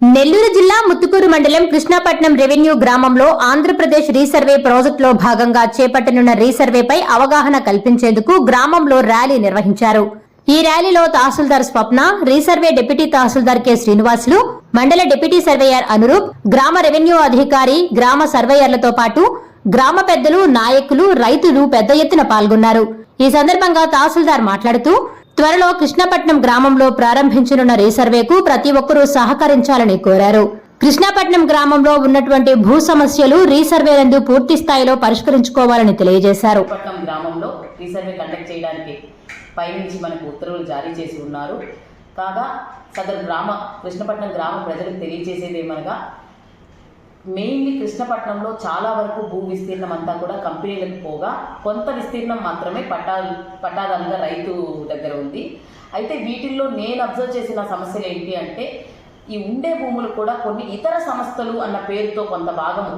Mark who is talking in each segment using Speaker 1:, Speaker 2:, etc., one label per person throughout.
Speaker 1: నెల్లూరు జిల్లా ముత్తుకూరు మండలం కృష్ణాపట్నం రెవెన్యూ గ్రామంలో ఆంధ్రప్రదేశ్ రీసర్వే ప్రాజెక్టులో భాగంగా చేపట్టనున్న రీసర్వేపై అవగాహన కల్పించేందుకు గ్రామంలో ర్యాలీ నిర్వహించారు. ఈ ర్యాలీలో తహసీల్దార్ స్వప్న రీసర్వే డిప్యూటీ తహసీల్దార్ కె. శ్రీనివాసులు మండల డిప్యూటీ సర్వేయర్ అనురూప్ గ్రామ రెవెన్యూ అధికారి గ్రామ సర్వేయర్లతో పాటు గ్రామ పెద్దలు నాయకులు రైతులు పెద్ద ఎత్తున పాల్గొన్నారు. ఈ సందర్భంగా తహసీల్దార్ మాట్లాడుతూ త్వరలో కృష్ణపట్నం గ్రామంలో ప్రారంభించనున్న రీసర్వేకు ప్రతి ఒక్కరూ సహకరించాలని కోరారు. కృష్ణపట్నం గ్రామంలో ఉన్నటువంటి భూ సమస్యలు రీసర్వేలందు పూర్తి స్థాయిలో పరిష్కరించుకోవాలని తెలియజేశారు.
Speaker 2: గ్రామంలో రీసర్వే కండక్ట్ చేయడానికి పైనుంచి మనకు ఉత్తర్వులు జారీ చేసి ఉన్నారు. కాగా సదరు గ్రామ కృష్ణపట్నం గ్రామ ప్రజలకు తెలియజేసేది ఏమనగా మెయిన్లీ కృష్ణపట్నంలో చాలా వరకు భూ విస్తీర్ణం అంతా కూడా కంపెనీలకు పోగా కొంత విస్తీర్ణం మాత్రమే పట్టా పట్టాదారుగా రైతు దగ్గర ఉంది. అయితే వీటిల్లో నేను అబ్జర్వ్ చేసిన సమస్యలు ఏంటి అంటే ఈ ఉండే భూములు కూడా కొన్ని ఇతర సంస్థలు అన్న పేరుతో కొంత భాగం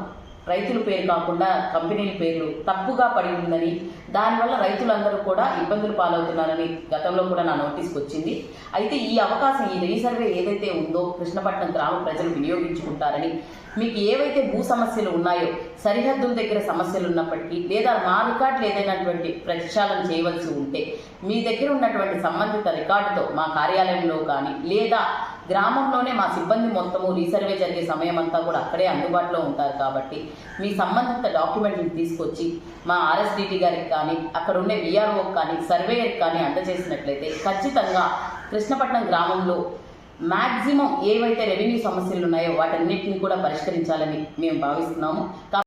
Speaker 2: రైతుల పేరు కాకుండా కంపెనీల పేర్లు తప్పుగా పడి ఉందని దానివల్ల రైతులందరూ కూడా ఇబ్బందులు పాలవుతున్నారని గతంలో కూడా నా నోటీస్కి వచ్చింది. అయితే ఈ అవకాశం ఈ రీసర్వే ఏదైతే ఉందో కృష్ణపట్నం గ్రామ ప్రజలు వినియోగించుకుంటారని మీకు ఏవైతే భూ సమస్యలు ఉన్నాయో సరిహద్దుల దగ్గర సమస్యలు ఉన్నప్పటికీ లేదా మా రికార్డులు ఏదైనటువంటి ప్రక్షాళన చేయవలసి ఉంటే మీ దగ్గర ఉన్నటువంటి సంబంధిత రికార్డుతో మా కార్యాలయంలో కానీ లేదా గ్రామంలోనే మా సిబ్బంది మొత్తము రీసర్వే జరిగే సమయం అంతా కూడా అక్కడే అందుబాటులో ఉంటారు కాబట్టి మీ సంబంధిత డాక్యుమెంట్లు తీసుకొచ్చి మా ఆర్ఎస్డిటి గారికి కానీ అక్కడ ఉండే విఆర్ఓకి కానీ సర్వేయర్కి కానీ అందజేసినట్లయితే ఖచ్చితంగా కృష్ణపట్నం గ్రామంలో మ్యాక్సిమం ఏవైతే రెవెన్యూ సమస్యలు ఉన్నాయో వాటన్నిటిని కూడా పరిష్కరించాలని మేము భావిస్తున్నాము.